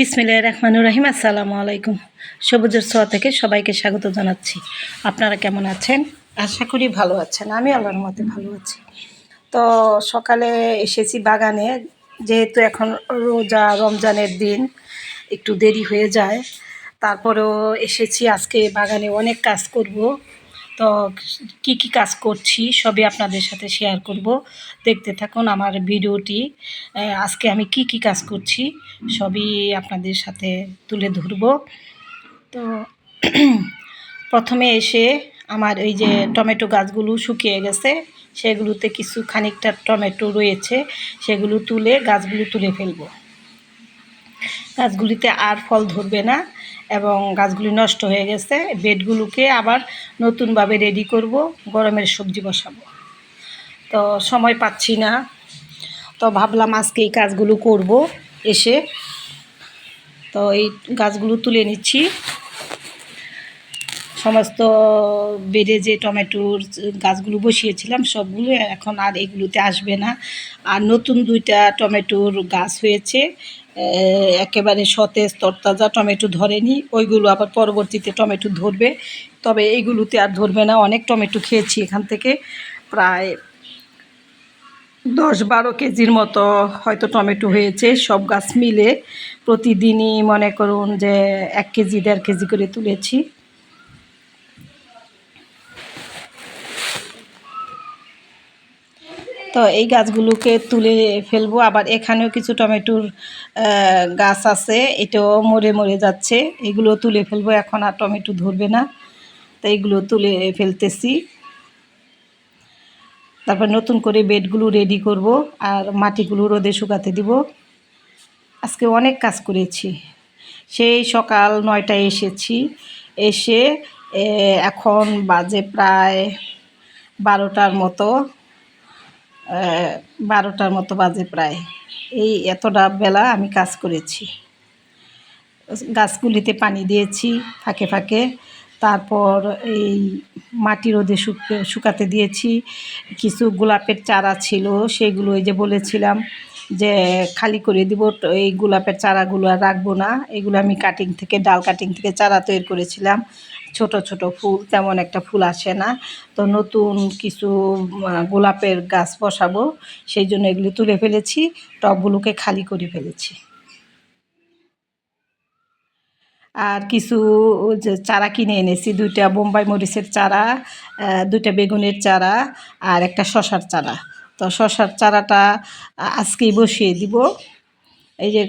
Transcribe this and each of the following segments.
বিসমিল্লাহ রহমানুর রহিম, আসসালামু আলাইকুম। সবুজের ছোঁয়া থেকে সবাইকে স্বাগত জানাচ্ছি। আপনারা কেমন আছেন? আশা করি ভালো আছেন। আমি আল্লাহর মতে ভালো আছি। তো সকালে এসেছি বাগানে, যেহেতু এখন রোজা, রমজানের দিন, একটু দেরি হয়ে যায়। তারপরেও এসেছি, আজকে বাগানে অনেক কাজ করব। তো কি কি কাজ করছি সবই আপনাদের সাথে শেয়ার করব। দেখতে থাকুন আমার ভিডিওটি। আজকে আমি কি কি কাজ করছি সবই আপনাদের সাথে তুলে ধরব। তো প্রথমে এসে আমার এই যে টমেটো গাছগুলো শুকিয়ে গেছে, সেগুলোতে কিছু খানিকটা টমেটো রয়েছে, সেগুলো তুলে গাছগুলো তুলে ফেলব। গাছগুলিতে আর ফল ধরবে না। এবং গাছগুলি নষ্ট হয়ে গেছে, বেডগুলোকে আবার নতুনভাবে রেডি করব, গরমের সবজি বসাবো। তো সময় পাচ্ছি না, তো ভাবলাম আজকে এই কাজগুলো করব, এসে। তো এই গাছগুলো তুলে নিচ্ছি। সমস্ত বেডে যে টমেটোর গাছগুলো বসিয়েছিলাম, সবগুলো এখন আর এগুলোতে আসবে না। আর নতুন দুইটা টমেটোর গাছ হয়েছে একেবারে সতেজ তরতাজা টমেটো ধরেনি, ওইগুলো আবার পরবর্তীতে টমেটো ধরবে। তবে এইগুলোতে আর ধরবে না, অনেক টমেটো খেয়েছি এখান থেকে, প্রায় দশ বারো কেজির মতো হয়তো টমেটো হয়েছে। সব গাছ মিলে প্রতিদিনই মনে করুন যে এক কেজি, দেড় কেজি করে তুলেছি। তো এই গাছগুলোকে তুলে ফেলব। আবার এখানেও কিছু টমেটোর গাছ আছে, এটাও মরে মরে যাচ্ছে। এগুলো তুলে ফেলব, এখন আর টমেটো ধরবে না। তো এইগুলো তুলে ফেলতেছি। তারপর নতুন করে বেডগুলো রেডি করব আর মাটিগুলো রোদে শুকাতে দিব। আজকে অনেক কাজ করেছি। সেই সকাল নয়টায় এসেছি। এসে এখন বাজে প্রায় বারোটার মতো। বারোটার মতো বাজে প্রায়। এই এতটা বেলা আমি কাজ করেছি। গাছগুলিতে পানি দিয়েছি ফাঁকে ফাঁকে। তারপর এই মাটি রোদে শুক- শুকাতে দিয়েছি। কিছু গোলাপের চারা ছিল, সেগুলো ওই যে বলেছিলাম যে খালি করে দিব। এই গোলাপের চারাগুলো আর রাখব না। এগুলো আমি কাটিং থেকে, ডাল কাটিং থেকে চারা তৈরি করেছিলাম। ছোট ছোট ফুল, তেমন একটা ফুল আসে না। তো নতুন কিছু গোলাপের গাছ বসাবো, সেই জন্য এগুলি তুলে ফেলেছি, টবগুলোকে খালি করে ফেলেছি। আর কিছু চারা কিনে এনেছি, দুইটা বোম্বাই মরিচের চারা দুইটা বেগুনের চারা আর একটা শশার চারা। তো শশার চারাটা আজকেই বসিয়ে দিব। এই যে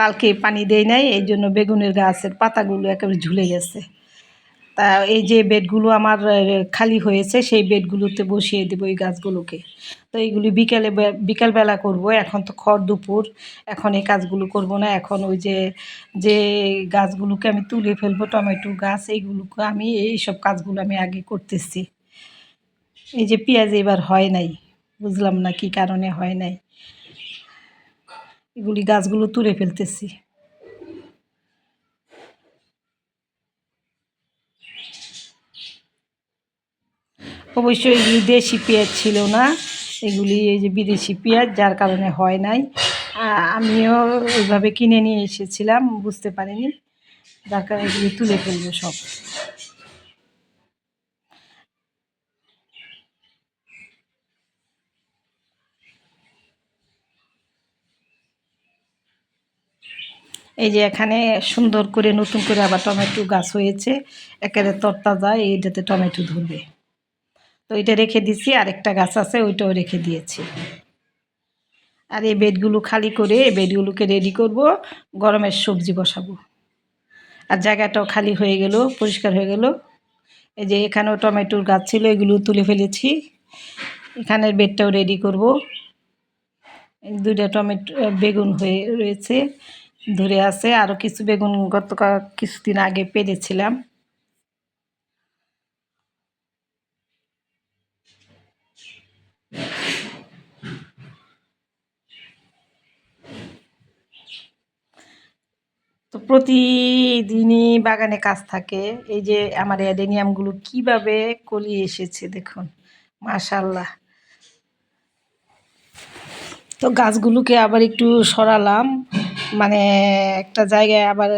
কালকে পানি দেই নাই, এই জন্য বেগুনের গাছের পাতাগুলো একেবারে ঝুলে গেছে। তা এই যে বেডগুলো আমার খালি হয়েছে, সেই বেডগুলোতে বসিয়ে দেবো এই গাছগুলোকে। তো এইগুলি বিকেলে বিকালবেলা করব, এখন তো খড় দুপুর, এখন এই কাজগুলো করব না, এখন ওই যে যে গাছগুলোকে আমি তুলে ফেলব, টমেটো গাছ, এইগুলোকে আমি, এইসব কাজগুলো আমি আগে করতেছি। এই যে পেঁয়াজ এবার হয় নাই, বুঝলাম না কি কারণে হয় নাই। এগুলি গাছগুলো তুলে ফেলতেছি। অবশ্যই দেশি পেঁয়াজ ছিল না। এগুলি এই যে বিদেশি পেঁয়াজ, যার কারণে হয় নাই। আমিও ওইভাবে কিনে নিয়ে এসেছিলাম, বুঝতে পারিনি। যার কারণে এগুলি তুলে ফেলব সব। এই যে এখানে সুন্দর করে নতুন করে আবার টমেটো গাছ হয়েছে। একেবারে তরতাজা, এইটাতে টমেটো ধরবে। তো এটা রেখে দিছি, আরেকটা গাছ আছে, ওইটাও রেখে দিয়েছি। আর এই বেডগুলো খালি করে এই বেডগুলোকে রেডি করব, গরমের সবজি বসাবো। আর জায়গাটাও খালি হয়ে গেল, পরিষ্কার হয়ে গেল। এই যে এখানেও টমেটোর গাছ ছিল, এগুলো তুলে ফেলেছি। এখানের বেডটাও রেডি করব। দুইটা টমেটো বেগুন হয়ে রয়েছে, ধরে আছে। আরও কিছু বেগুন গত কিছুদিন আগে পেরেছিলাম। তো প্রতিদিনই বাগানে কাজ থাকে। এই যে আমার অ্যাডেনিয়ামগুলো কীভাবে কলি এসেছে দেখুন মাশাল্লাহ তো গাছগুলোকে আবার একটু সরালাম মানে একটা জায়গায় আবার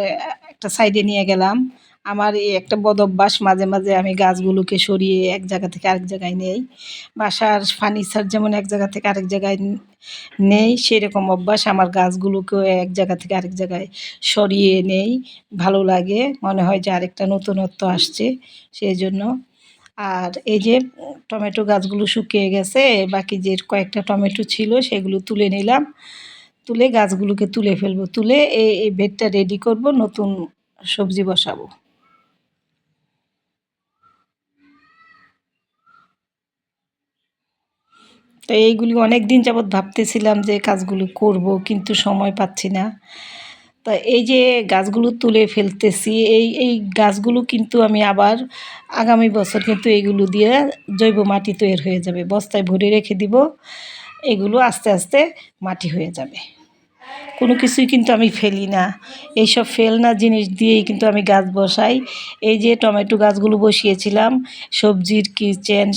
একটা সাইডে নিয়ে গেলাম। আমার এই একটা বদ অভ্যাস, মাঝে মাঝে আমি গাছগুলোকে সরিয়ে এক জায়গা থেকে আরেক জায়গায় নেই। বাসার ফার্নিচার যেমন এক জায়গা থেকে আরেক জায়গায় নেই, সেরকম অভ্যাস আমার গাছগুলোকেও এক জায়গা থেকে আরেক জায়গায় সরিয়ে নেই। ভালো লাগে, মনে হয় যে আরেকটা নতুনত্ব আসছে সেই জন্য আর এই যে টমেটো গাছগুলো শুকিয়ে গেছে, বাকি যে কয়েকটা টমেটো ছিল সেগুলো তুলে নিলাম। তুলে গাছগুলোকে তুলে ফেলব, তুলে এই এই বেডটা রেডি করব, নতুন সবজি বসাবো। তো এইগুলি অনেক দিন যাবৎ ভাবতেছিলাম যে কাজগুলো করব, কিন্তু সময় পাচ্ছি না। তা এই যে গাছগুলো তুলে ফেলতেছি, এই এই গাছগুলো কিন্তু আমি আবার আগামী বছর কিন্তু এইগুলো দিয়ে জৈব মাটি তৈরি হয়ে যাবে। বস্তায় ভরে রেখে দিব, এগুলো আস্তে আস্তে মাটি হয়ে যাবে। কোনো কিছুই কিন্তু আমি ফেলি না। এইসব ফেলনা জিনিস দিয়েই কিন্তু আমি গাছ বসাই। এই যে টমেটো গাছগুলো বসিয়েছিলাম, সবজির কিচেন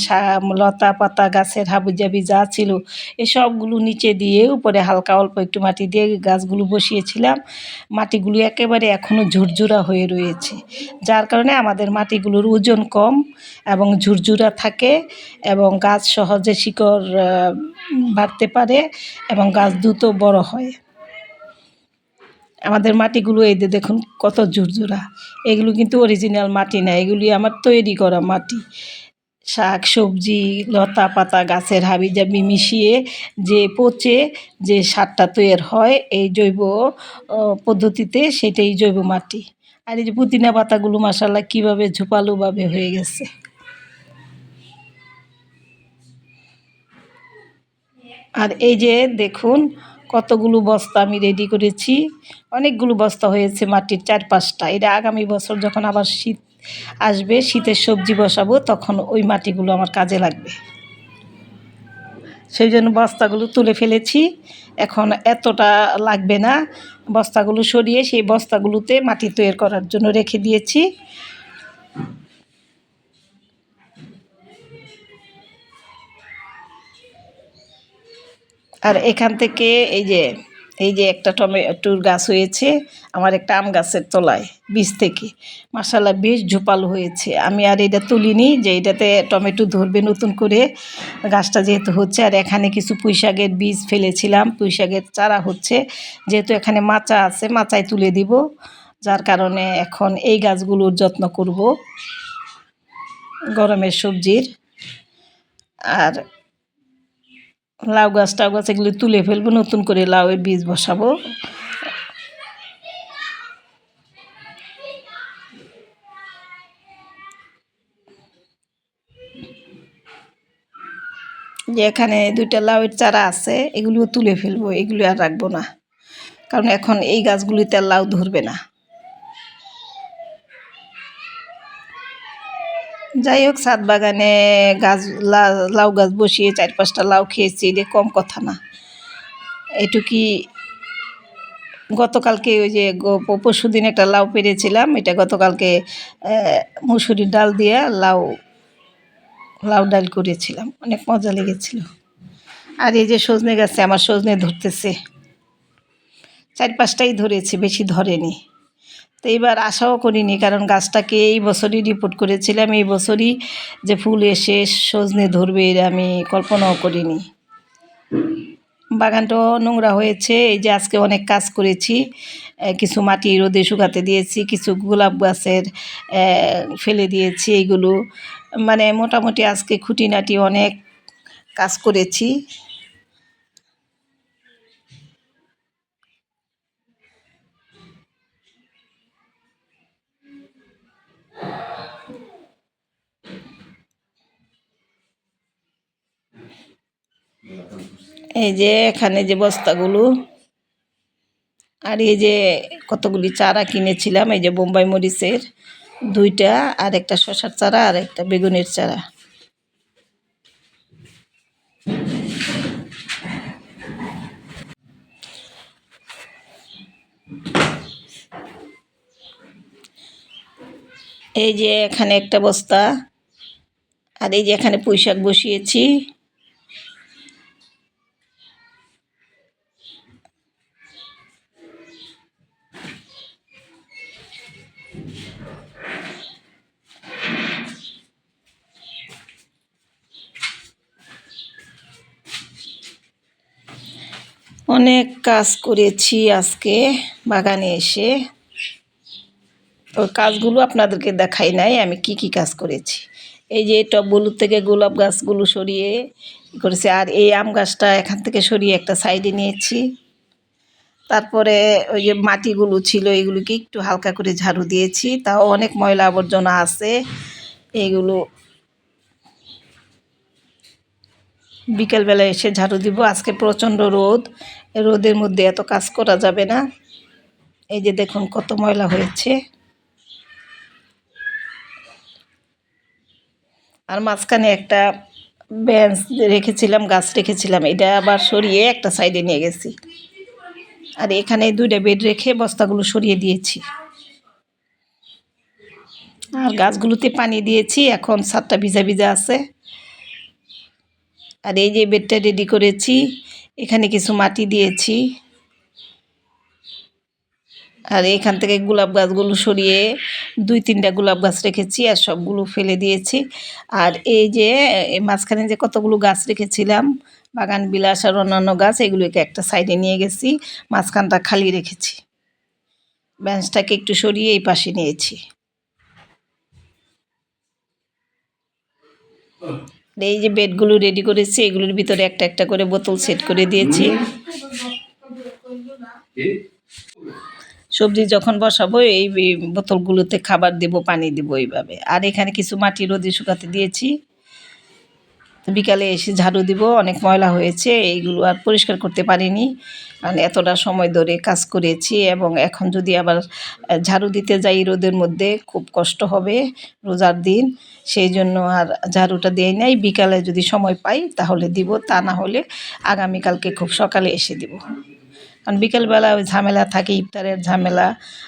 লতা পাতা, গাছের হাবিজাবি যা ছিল, এসবগুলো নিচে দিয়ে উপরে হালকা অল্প একটু মাটি দিয়ে গাছগুলো বসিয়েছিলাম। মাটিগুলো একেবারে এখনও ঝুরঝুরা হয়ে রয়েছে। যার কারণে আমাদের মাটিগুলোর ওজন কম এবং ঝুরঝুরা থাকে এবং গাছ সহজে শিকড় বাড়তে পারে এবং গাছ দ্রুত বড় হয়। আমাদের মাটিগুলো এই দেখুন কত ঝুরঝুরা এগুলো কিন্তু অরিজিনাল মাটি না, এগুলি আমার তৈরি করা মাটি। শাক, সবজি, লতা পাতা, গাছের হাবিজাবি মিশিয়ে যে পচে যে সারটা তৈরি হয়, এই জৈব পদ্ধতিতে সেটাই জৈব মাটি। আর এই যে পুদিনা পাতাগুলো মাসাল্লাহ কীভাবে ঝোপালোভাবে হয়ে গেছে। আর এই যে দেখুন কতগুলো বস্তা আমি রেডি করেছি। অনেকগুলো বস্তা হয়েছে মাটির চার পাঁচটা এটা আগামী বছর যখন আবার শীত আসবে, শীতের সবজি বসাবো, তখন ওই মাটিগুলো আমার কাজে লাগবে। সেই জন্য বস্তাগুলো তুলে ফেলেছি। এখন এতটা লাগবে না। বস্তাগুলো সরিয়ে সেই বস্তাগুলোতে মাটি তৈরি করার জন্য রেখে দিয়েছি। আর এখান থেকে এই যে এই যে একটা টমেটোর গাছ হয়েছে, আমার একটা আম গাছের তলায়, বীজ থেকে। মাসাল্লাহ বেশ ঝোপালো হয়েছে। আমি আর এটা তুলিনি যে এটাতে টমেটো ধরবে নতুন করে। গাছটা যেহেতু হচ্ছে, আর এখানে কিছু পুঁই শাকের বীজ ফেলেছিলাম, পুঁই শাকের চারা হচ্ছে। যেহেতু এখানে মাচা আছে, মাচায় তুলে দিব। যার কারণে এখন এই গাছগুলোর যত্ন করব। গরমের সবজির। আর লাউ গাছ টাউ গাছ এগুলো তুলে ফেলব, নতুন করে লাউয়ের বীজ বসাবো। যে এখানে দুইটা লাউয়ের চারা আছে এগুলিও তুলে ফেলব, এগুলি আর রাখব না। কারণ এখন এই গাছগুলিতে লাউ ধরবে না। যাই হোক, ছাদ বাগানে গাছ লাউ গাছ বসিয়ে চার পাঁচটা লাউ খেয়েছি এটা কম কথা না। এটুকি গতকালকে ওই যে পরশু দিন একটা লাউ পেরেছিলাম, এটা গতকালকে মুসুরির ডাল দিয়ে লাউ লাউ ডাল করেছিলাম, অনেক মজা লেগেছিল। আর এই যে সজনে গাছে, আমার সজনে ধরতেছে। চার পাঁচটাই ধরেছে, বেশি ধরেনি। তো এইবার আশাও করিনি, কারণ গাছটাকে এই বছরই রিপোর্ট করেছিলাম। এই বছরই যে ফুল এসে সজনে ধরবে আমি কল্পনাও করিনি। বাগানটাও নোংরা হয়েছে, এই যে আজকে অনেক কাজ করেছি। কিছু মাটি রোদে শুকাতে দিয়েছি, কিছু গোলাপ গাছের ফেলে দিয়েছি এইগুলো। মানে মোটামুটি আজকে খুঁটিনাটি অনেক কাজ করেছি। এই যে এখানে যে বস্তাগুলো, আর এই যে কতগুলি চারা কিনেছিলাম, এই যে বোম্বাই মরিচের দুইটা, আর একটা শশার চারা, আর একটা বেগুনের চারা। এই যে এখানে একটা বস্তা, আর এই যে এখানে পুঁই শাক বসিয়েছি। অনেক কাজ করেছি আজকে বাগানে এসে। তো কাজগুলো আপনাদেরকে দেখাই নাই, আমি কি কি কাজ করেছি। এই যে টব টবগুলো থেকে গোলাপ গাছগুলো সরিয়ে করেছি, আর এই আম গাছটা এখান থেকে সরিয়ে একটা সাইডে নিয়েছি। তারপরে ওই যে মাটিগুলো ছিল, এগুলোকে একটু হালকা করে ঝাড়ু দিয়েছি। তাও অনেক ময়লা আবর্জনা আছে এইগুলো বিকেলবেলা এসে ঝাড়ু দিব। আজকে প্রচণ্ড রোদ। রোদের মধ্যে এত কাজ করা যাবে না। এই যে দেখুন কত ময়লা হয়েছে। আর মাঝখানে একটা বেঞ্চ রেখেছিলাম, গাছ রেখেছিলাম। এটা আবার সরিয়ে একটা সাইডে নিয়ে গেছি। আর এখানে দুইটা বেড রেখে বস্তাগুলো সরিয়ে দিয়েছি। আর গাছগুলোতে পানি দিয়েছি। এখন সাতটা ভিজা ভিজা আছে। আর এই যে বেডটা রেডি করেছি, এখানে কিছু মাটি দিয়েছি। আর এখান থেকে গোলাপ গাছগুলো সরিয়ে দুই তিনটা গোলাপ গাছ রেখেছি আর সবগুলো ফেলে দিয়েছি। আর এই যে মাঝখানে যে কতগুলো গাছ রেখেছিলাম, বাগান, বিলাস আর অন্যান্য গাছ, এগুলোকে একটা সাইডে নিয়ে গেছি, মাঝখানটা খালি রেখেছি। বেঞ্চটাকে একটু সরিয়ে এই পাশে নিয়েছি। এই যে বেডগুলো রেডি করেছি, এগুলোর ভিতরে একটা একটা করে বোতল সেট করে দিয়েছি। সবজি যখন বসাবো, এই বোতলগুলোতে খাবার দেব, পানি দেব এইভাবে। আর এখানে কিছু মাটি রোদে শুকাতে দিয়েছি। বিকালে এসে ঝাড়ু দিব, অনেক ময়লা হয়েছে, এইগুলো আর পরিষ্কার করতে পারিনি। কারণ এতটা সময় ধরে কাজ করেছি এবং এখন যদি আবার ঝাড়ু দিতে যাই রোদের মধ্যে, খুব কষ্ট হবে রোজার দিন। সেই জন্য আর ঝাড়ুটা দিয়ে নাই, বিকালে যদি সময় পাই তাহলে দিব, তা না হলে আগামীকালকে খুব সকালে এসে দিব। কারণ বিকেলবেলা ওই ঝামেলা থাকে, ইফতারের ঝামেলা,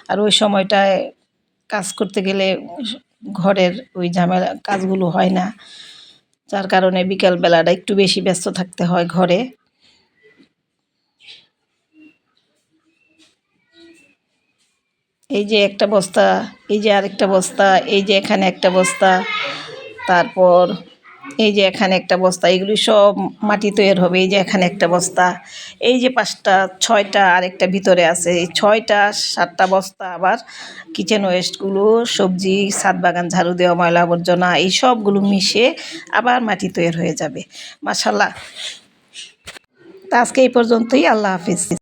আর ওই সময়টায় কাজ করতে গেলে ঘরের ওই ঝামেলা, কাজগুলো হয় না। যার কারণে বিকালবেলাটা একটু বেশি ব্যস্ত থাকতে হয় ঘরে। এই যে একটা বস্তা, এই যে আরেকটা বস্তা, এই যে এখানে একটা বস্তা, তারপর এই যে এখানে একটা বস্তা, এগুলি সব মাটি তৈরি হবে, এই যে এখানে একটা বস্তা। এই যে পাঁচটা, ছয়টা আর একটা ভিতরে আছে, এই ছয়টা, সাতটা বস্তা আবার কিচেন ওয়েস্টগুলো সবজি, ছাদ বাগান, ঝাড়ু দেওয়া, ময়লা আবর্জনা, এই সবগুলো মিশে আবার মাটি তৈরি হয়ে যাবে। মাসাল্লাহ তা আজকে এই পর্যন্তই, আল্লাহ হাফিজ।